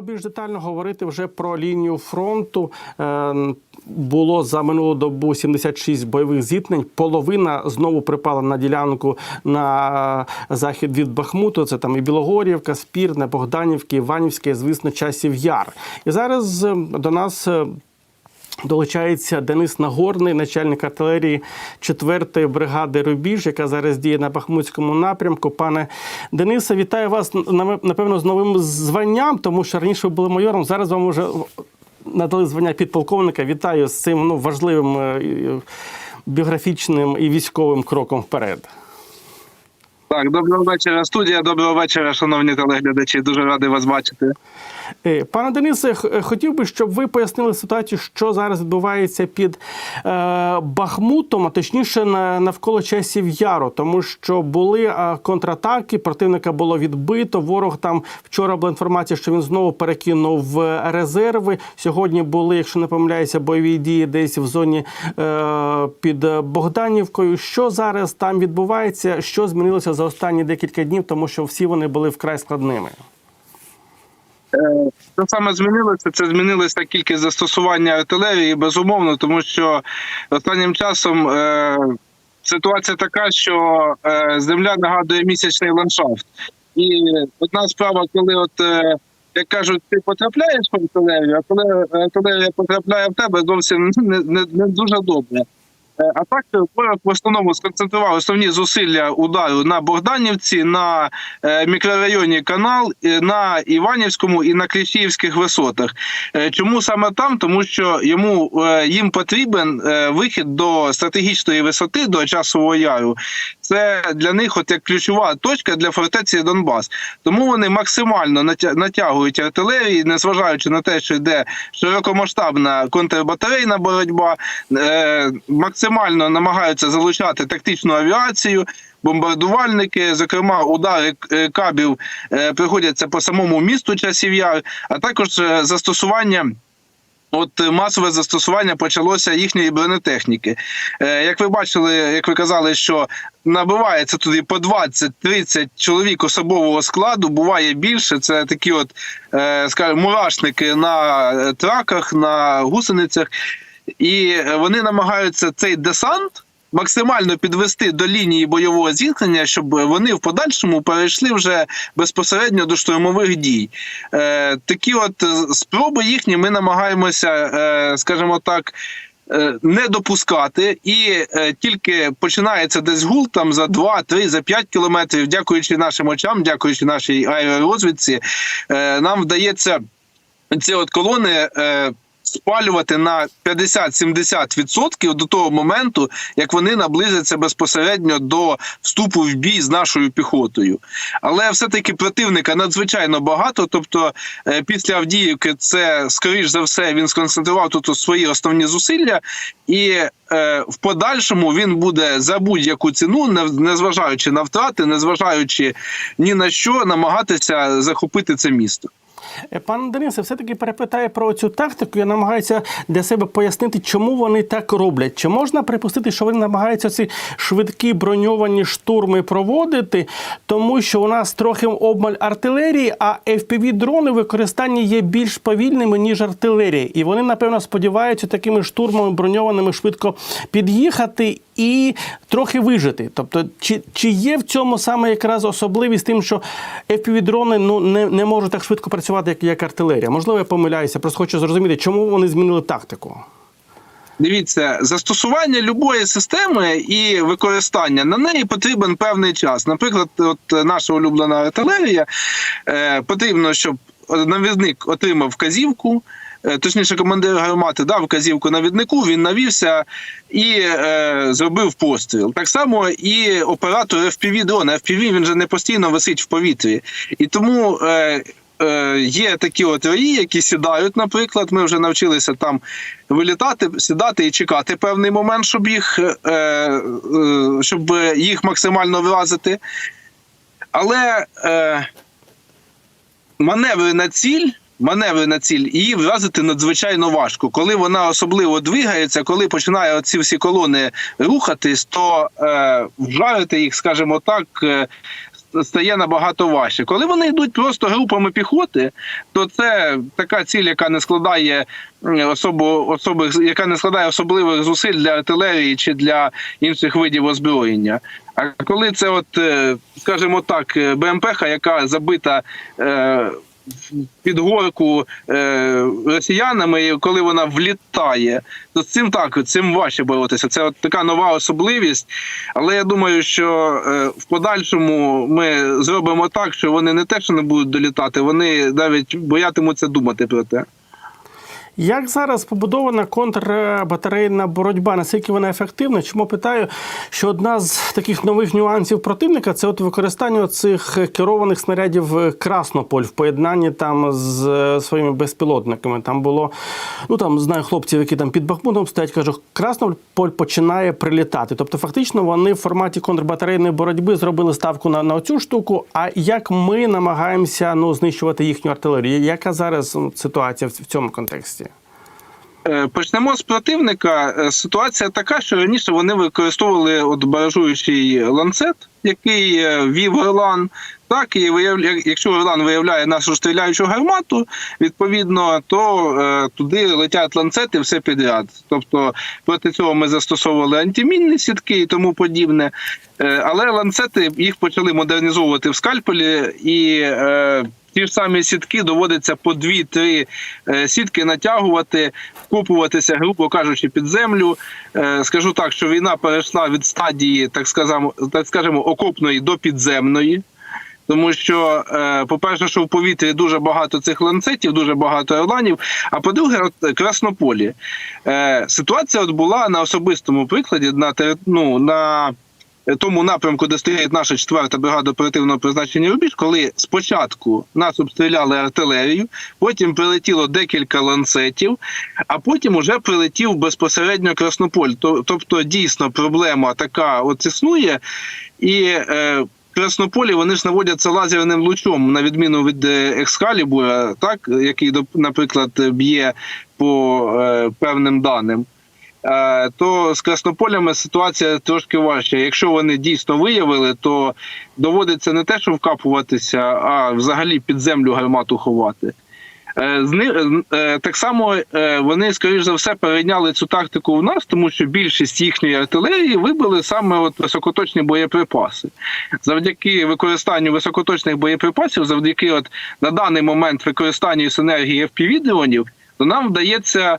Будемо більш детально говорити вже про лінію фронту. Е, Було за минулу добу 76 бойових зіткнень. Половина знову припала на ділянку на захід від Бахмуту. Це там і Білогорівка, Спірне, Богданівки, Іванівське, звісно, часів Яр. І зараз е, до нас. Долучається Денис Нагорний, начальник артилерії 4-ї бригади Рубіж, яка зараз діє на Бахмутському напрямку. Пане Денисе, вітаю вас напевно з новим званням, тому що раніше ви були майором. Зараз вам вже надали звання підполковника. Вітаю з цим ну, важливим е, біографічним і військовим кроком вперед. Так, доброго вечора, студія. Доброго вечора, шановні телеглядачі. Дуже радий вас бачити. Е, Пане Денисе, хотів би, щоб ви пояснили ситуацію, що зараз відбувається під е, Бахмутом, а точніше на, навколо часів Яру, тому що були е, контратаки, противника було відбито. Ворог там вчора була інформація, що він знову перекинув е, резерви. Сьогодні були, якщо не помиляюся, бойові дії десь в зоні е, під Богданівкою. Що зараз там відбувається? Що змінилося за останні декілька днів, тому що всі вони були вкрай складними. Що саме змінилося? Це змінилася кількість застосування артилерії, безумовно, тому що останнім часом е, ситуація така, що е, земля нагадує місячний ландшафт. І одна справа, коли от. Е, як кажуть, ти потрапляєш в артилерію, а коли артилерія потрапляє в тебе, зовсім не, не, не дуже добре. Е, А так ворог в основному сконцентрував основні зусилля удару на Богданівці, на е, мікрорайоні Канал, е, на Іванівському і на Кліщіївських висотах. Е, Чому саме там? Тому що йому е, їм потрібен е, вихід до стратегічної висоти до часового яру. Це для них от як ключова точка для фортеці Донбас. Тому вони максимально натягують артилерії, незважаючи на те, що йде широкомасштабна контрбатарейна боротьба, е, максимально намагаються залучати тактичну авіацію. Бомбардувальники, зокрема, удари е, кабів е, приходяться по самому місту часів яр, а також е, застосування. От масове застосування почалося їхньої бронетехніки. Як ви бачили, як ви казали, що набивається туди по 20-30 чоловік особового складу, буває більше. Це такі, от скажімо, мурашники на траках, на гусеницях, і вони намагаються цей десант. Максимально підвести до лінії бойового зіткнення, щоб вони в подальшому перейшли вже безпосередньо до штурмових дій. Е, такі от спроби їхні ми намагаємося, е, скажімо так. е, Не допускати, і е, тільки починається десь гул там за 2, 3, за 5 кілометрів, дякуючи нашим очам, дякуючи нашій аеророзвідці, е, нам вдається ці от колони е, спалювати на 50-70% до того моменту, як вони наблизяться безпосередньо до вступу в бій з нашою піхотою. Але все-таки противника надзвичайно багато. Тобто, е, після Авдіївки, це скоріш за все він сконцентрував тут свої основні зусилля, і е, в подальшому він буде за будь-яку ціну, не- незважаючи на втрати, незважаючи ні на що, намагатися захопити це місто. Е, Пане Денисе, все-таки перепитає про цю тактику. Я намагаюся для себе пояснити, чому вони так роблять. Чи можна припустити, що вони намагаються ці швидкі броньовані штурми проводити, тому що у нас трохи обмаль артилерії, а fpv дрони використання є більш повільними, ніж артилерія. І вони, напевно, сподіваються такими штурмами броньованими швидко під'їхати і трохи вижити. Тобто, чи, чи є в цьому саме якраз особливість тим, що FPV-дрони ну, не, не можуть так швидко працювати, як, як артилерія? Можливо, я помиляюся, просто хочу зрозуміти, чому вони змінили тактику. Дивіться, застосування любої системи і використання на неї потрібен певний час. Наприклад, от наша улюблена артилерія е, потрібно, щоб навізник отримав вказівку. Е, Точніше, командир гармати дав вказівку навіднику, він навівся і е, зробив постріл. Так само і оператор FPV дрона. FPV він же не постійно висить в повітрі. І тому е, е, є такі от рої, які сідають, наприклад. Ми вже навчилися там вилітати, сідати і чекати певний момент, щоб їх, е, щоб їх максимально вразити. Але маневри на ціль. Маневри на ціль її вразити надзвичайно важко. Коли вона особливо двигається, коли починає оці всі колони рухатись, то е, вжарити їх, скажімо так, е, стає набагато важче. Коли вони йдуть просто групами піхоти, то це така ціль, яка не складає м, особо, особих, яка не складає особливих зусиль для артилерії чи для інших видів озброєння. А коли це, от, е, скажімо так, е, БМП, яка забита. Е, під горку е, росіянами, і коли вона влітає, то з цим так, цим важче боротися. Це от така нова особливість. Але я думаю, що е, в подальшому ми зробимо так, що вони не те, що не будуть долітати, вони навіть боятимуться думати про те. Як зараз побудована контрбатарейна боротьба? Наскільки вона ефективна? Чому питаю, що одна з таких нових нюансів противника це от використання цих керованих снарядів Краснополь в поєднанні там з своїми безпілотниками. Там було, ну там знаю хлопців, які там під Бахмутом стоять, кажуть, Краснополь починає прилітати. Тобто, фактично, вони в форматі контрбатарейної боротьби зробили ставку на, на цю штуку. А як ми намагаємося ну, знищувати їхню артилерію? Яка зараз ну, ситуація в цьому контексті? Е, Почнемо з противника. Е, Ситуація така, що раніше вони використовували от баражуючий ланцет, який е, вів Орлан. Так, і виявля... якщо Орлан виявляє нашу стріляючу гармату, відповідно, то е, туди летять ланцети все підряд. Тобто проти цього ми застосовували антимінні сітки і тому подібне. Е, але ланцети їх почали модернізовувати в скальпелі і. Е, Ті ж самі сітки доводиться по дві-три е, сітки натягувати, вкопуватися, грубо кажучи, під землю. Е, Скажу так, що війна перейшла від стадії, так скажемо, так скажемо, окопної до підземної. Тому що, е, по-перше, що в повітрі дуже багато цих ланцетів, дуже багато орланів. А по-друге, Краснополі. Ситуація от була на особистому прикладі на, ну, на тому напрямку, де стоїть наша четверта бригада оперативного призначення рубіж, коли спочатку нас обстріляли артилерію, потім прилетіло декілька ланцетів, а потім уже прилетів безпосередньо Краснополь. Тобто, дійсно, проблема така от існує. І е, Краснополі вони ж наводяться лазерним лучом, на відміну від е, Екскалібура, так, який, наприклад, б'є по е, певним даним. Е, то з краснополями ситуація трошки важча. Якщо вони дійсно виявили, то доводиться не те, що вкапуватися, а взагалі під землю гармату ховати. Е, е, Так само вони, скоріш за все, перейняли цю тактику в нас, тому що більшість їхньої артилерії вибили саме от високоточні боєприпаси. Завдяки використанню високоточних боєприпасів, завдяки от на даний момент використанню синергії FPV-дронів, то нам вдається.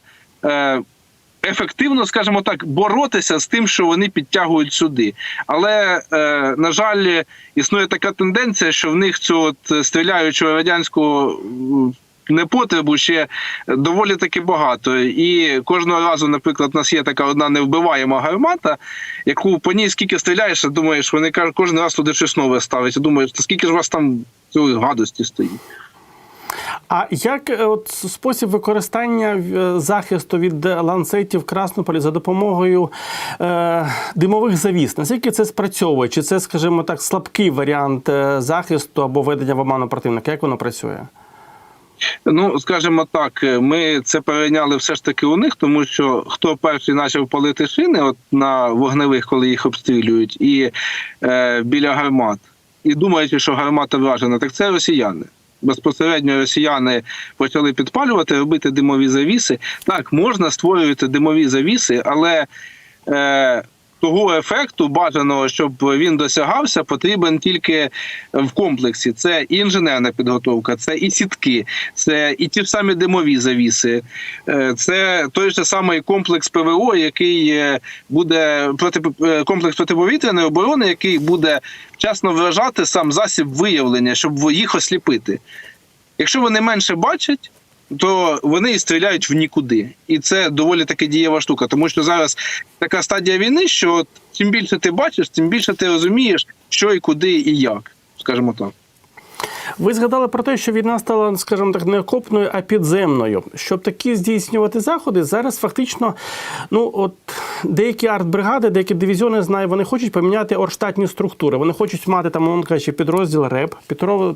Ефективно, скажімо так, боротися з тим, що вони підтягують сюди. Але, е, на жаль, існує така тенденція, що в них цього от стріляючого радянського непотребу ще доволі таки багато. І кожного разу, наприклад, у нас є така одна невбиваєма гармата, яку по ній скільки стріляєш, думаєш, вони кожен раз туди щось нове ставить. І думаєш, скільки ж у вас там цієї гадості стоїть? А як е, от спосіб використання е, захисту від ланцетів Краснополі за допомогою е, димових завіс? Наскільки це спрацьовує? Чи це, скажімо так, слабкий варіант е, захисту або ведення в оману противника? Як воно працює? Ну, скажімо так, ми це перейняли все ж таки у них, тому що хто перший почав палити шини от на вогневих, коли їх обстрілюють, і е, біля гармат, і думаючи, що гармата вражена, так це росіяни. Безпосередньо росіяни почали підпалювати, робити димові завіси. Так, можна створювати димові завіси, але е, того ефекту бажаного, щоб він досягався, потрібен тільки в комплексі. Це і інженерна підготовка, це і сітки, це і ті ж самі димові завіси, е, це той же самий комплекс ПВО, який е, буде проти е, комплекс протиповітряної оборони, який буде вчасно вражати сам засіб виявлення, щоб їх осліпити. Якщо вони менше бачать. То вони і стріляють в нікуди, і це доволі таки дієва штука, тому що зараз така стадія війни, що чим більше ти бачиш, тим більше ти розумієш, що і куди і як, скажімо так. Ви згадали про те, що війна стала, скажімо так, не окопною, а підземною. Щоб такі здійснювати заходи, зараз фактично, ну от деякі артбригади, деякі дивізіони знаю, вони хочуть поміняти орштатні структури. Вони хочуть мати там, мовно кажучи, підрозділ РЕП,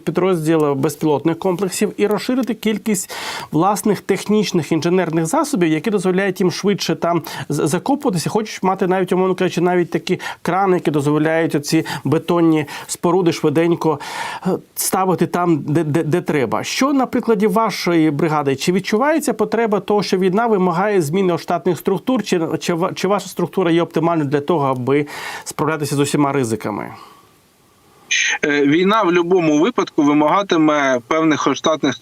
підрозділ безпілотних комплексів і розширити кількість власних технічних інженерних засобів, які дозволяють їм швидше там закопуватися. Хочуть мати навіть, умовно кажучи, навіть такі крани, які дозволяють оці бетонні споруди швиденько е, ставити там, де, де, де треба. Що на прикладі вашої бригади? Чи відчувається потреба того, що війна вимагає зміни штатних структур, чи, чи, чи ваша структура є оптимальною для того, аби справлятися з усіма ризиками? Е, Війна в будь-якому випадку вимагатиме певних штатних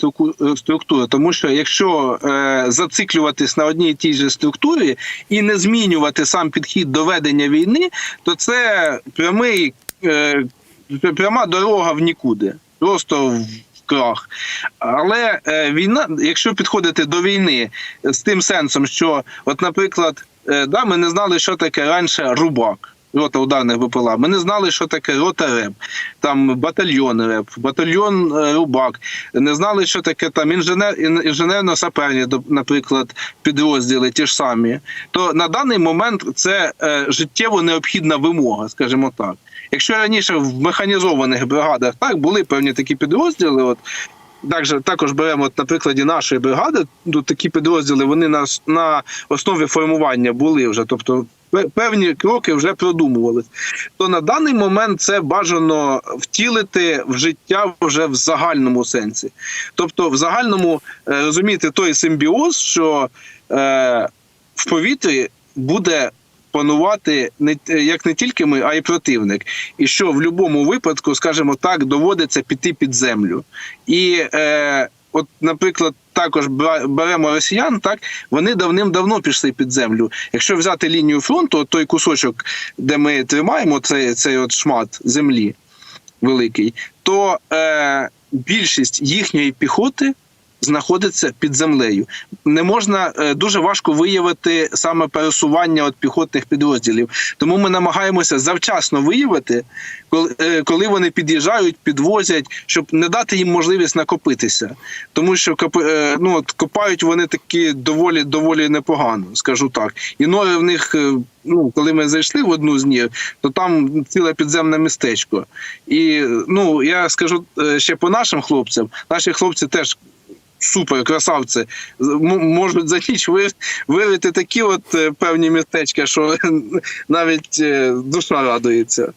структур, тому що якщо е, зациклюватись на одній і тій же структурі і не змінювати сам підхід до ведення війни, то це прямий е, пряма дорога в нікуди, просто в крах. Але е, війна, якщо підходити до війни з тим сенсом, що, от, наприклад, е, да, ми не знали, що таке раніше рубак. Рота ударних БПЛА. Ми не знали, що таке рота РЕП, там батальйон РЕП, батальйон е, Рубак. Не знали, що таке там інженер, ін- інженерно-саперні, наприклад, підрозділи ті ж самі. То на даний момент це життєво необхідна вимога, скажімо так. Якщо раніше в механізованих бригадах так були певні такі підрозділи, от також, також беремо от, на прикладі нашої бригади, тут такі підрозділи вони на, на основі формування були вже, тобто певні кроки вже продумувались. То на даний момент це бажано втілити в життя вже в загальному сенсі. Тобто, в загальному е, розуміти той симбіоз, що е, в повітрі буде панувати не як не тільки ми, а й противник. І що в будь-якому випадку, скажімо так, доводиться піти під землю. І е, от, наприклад, також беремо росіян, так вони давним-давно пішли під землю. Якщо взяти лінію фронту, от той кусочок, де ми тримаємо цей, цей от шмат землі великий, то е, більшість їхньої піхоти знаходиться під землею. Не можна е, дуже важко виявити саме пересування от піхотних підрозділів. Тому ми намагаємося завчасно виявити, коли, е, вони під'їжджають, підвозять, щоб не дати їм можливість накопитися. Тому що е, ну, от, копають вони такі доволі доволі непогано, скажу так. І нори в них. Ну, коли ми зайшли в одну з них, то там ціле підземне містечко. І ну я скажу ще по нашим хлопцям. Наші хлопці теж супер красавці. Можуть за ніч ви- вирити такі от е, певні містечка, що навіть е, душа радується.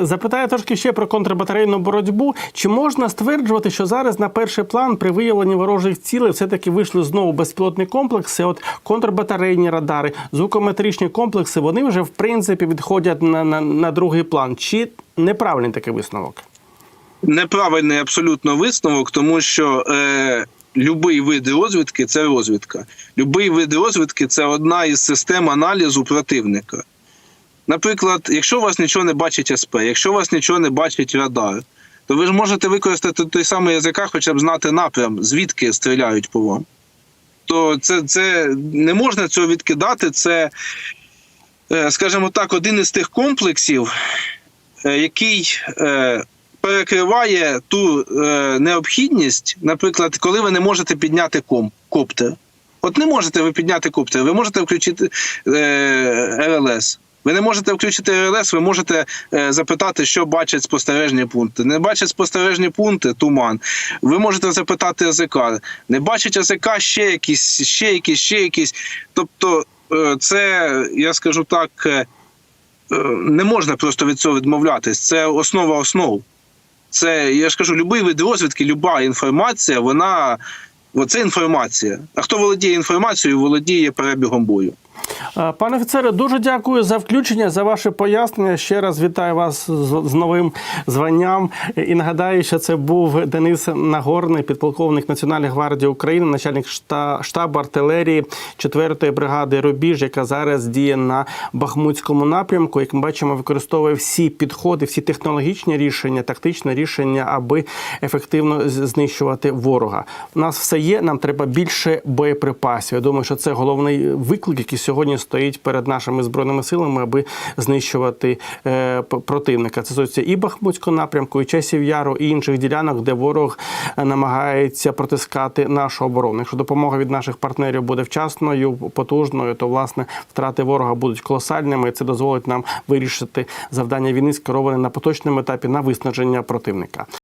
Запитаю трошки ще про контрбатарейну боротьбу. Чи можна стверджувати, що зараз на перший план при виявленні ворожих цілей все-таки вийшли знову безпілотні комплекси? От контрбатарейні радари, звукометричні комплекси, вони вже в принципі відходять на, на, на другий план. Чи неправильний такий висновок? Неправильний абсолютно висновок, тому що е, любий вид розвідки це розвідка. Любий вид розвідки це одна із систем аналізу противника. Наприклад, якщо у вас нічого не бачить СП, якщо у вас нічого не бачить радар, то ви ж можете використати той самий язика, хоча б знати напрям, звідки стріляють по вам. То це, це не можна цього відкидати. Це, е, скажімо так, один із тих комплексів, е, який е, перекриває ту е, необхідність, наприклад, коли ви не можете підняти ком, коптер. От не можете ви підняти коптер, ви можете включити е, РЛС. Ви не можете включити РЛС, ви можете е, запитати, що бачать спостережні пункти. Не бачать спостережні пункти, туман. Ви можете запитати язика. Не бачить язика ще якісь, ще якісь, ще якісь. Тобто, е, це, я скажу так, е, е, не можна просто від цього відмовлятись. Це основа основ. Це, я ж кажу, будь-який вид розвідки, люба інформація, вона. Це інформація. А хто володіє інформацією, володіє перебігом бою. Е, Пане офіцере, дуже дякую за включення, за ваше пояснення. Ще раз вітаю вас з, новим званням. І нагадаю, що це був Денис Нагорний, підполковник Національної гвардії України, начальник шта- штабу артилерії 4-ї бригади Рубіж, яка зараз діє на Бахмутському напрямку. Як ми бачимо, використовує всі підходи, всі технологічні рішення, тактичні рішення, аби ефективно знищувати ворога. У нас все є. Нам треба більше боєприпасів. Я думаю, що це головний виклик, який сьогодні стоїть перед нашими збройними силами, аби знищувати е, противника. Це стосується і Бахмутського напрямку, і часів яру, і інших ділянок, де ворог е, намагається протискати нашу оборону. Якщо допомога від наших партнерів буде вчасною, потужною, то власне втрати ворога будуть колосальними. і Це дозволить нам вирішити завдання війни, скероване на поточному етапі на виснаження противника.